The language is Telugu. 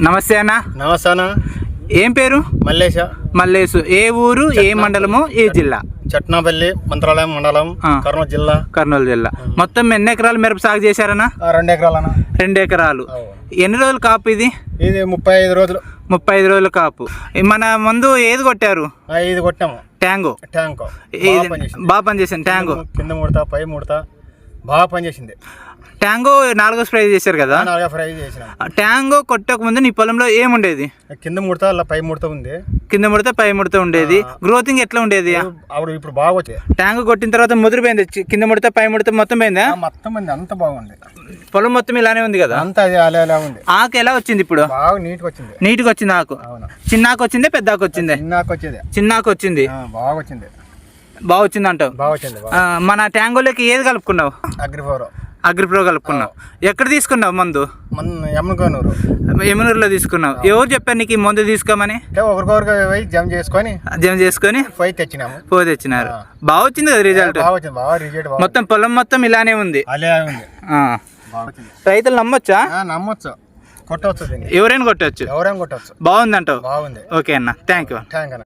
నమస్తే అన్న. నమస్తానా? ఏం పేరు? మల్లేశ. మల్లేసు ఏ ఊరు ఏ మండలము ఏ జిల్లా? చట్నాపల్లి మంత్రాలయం మండలం. కర్నూలు జిల్లా. కర్నూలు జిల్లా. మొత్తం ఎన్ని ఎకరాలు మిరప సాగు చేశారన్నా? రెండు ఎకరాలనా రెండు ఎకరాలు. ఎన్ని రోజులు కాపు ఇది? ఇది ముప్పై ఐదు రోజులు. ముప్పై ఐదు రోజుల కాపు. మన ముందు ఏది కొట్టారు? ఇది కొట్టాము. ట్యాంగో. పనిచేసింది. బాగా పనిచేసింది ట్యాంగో. కింద ముడతా పై ముడతా బాగా పనిచేసింది. ట్యాంగో నాలుగో స్ప్రే చేశారు కదా? నాలుగా ఫ్రై చేసినాం. ట్యాంగో కొట్టక ముందు నీ పొలంలో ఏముండేది కింద ముడతా అలా పై ముడతా ఉంది కింద ముడితే పై ముడితే ఉండేది. గ్రోతింగ్ ఎట్లా ఉండేది? అప్పుడు ఇప్పుడు బాగా వచ్చాయి ట్యాంక్ కొట్టిన తర్వాత ముదిరిపోయింది కింద ముడితే పై ముడితే మొత్తం పోయిందా? మొత్తం ఉంది అంత బాగుంది పొలం మొత్తం ఇలానే ఉంది కదా? అంతా అలా ఉంది ఆకు ఎలా వచ్చింది ఇప్పుడు? బాగా నీట్గా వచ్చింది. నీట్గా వచ్చింది ఆకు? చిన్నాకు వచ్చింది పెద్ద ఆకు వచ్చింది? చిన్నాకు వచ్చేది. చిన్నాకు వచ్చింది. బాగా వచ్చింది. బాగా వచ్చింది అంటావు మన ట్యాంగోలోకి ఏది కలుపుకున్నావు? అగ్రిఫోర్ అగ్రిప్రో కలుపుకున్నావు ఎక్కడ తీసుకున్నావు మందు? మన ఎమ్మకనూరు యమునూరులో తీసుకున్నావు. ఎవరు చెప్పారు నీకు ఈ మందు తీసుకోమని? ఒకరికొకరికి పోయి జమ్ చేసుకొని జమ చేసుకొని పోయి తెచ్చినాము. పో తెచ్చినారు. బాగా వచ్చింది కదా రిజల్ట్ మొత్తం పొలం మొత్తం ఇలానే ఉంది. రైతులు నమ్మొచ్చా? నమ్మొచ్చు. కొట్టవచ్చు ఎవరైనా కొట్టచ్చు? ఎవరైనా కొట్టవచ్చు బాగుందంటావు? బాగుంది. ఓకే అన్న. థ్యాంక్ యూ థ్యాంక్ అన్న.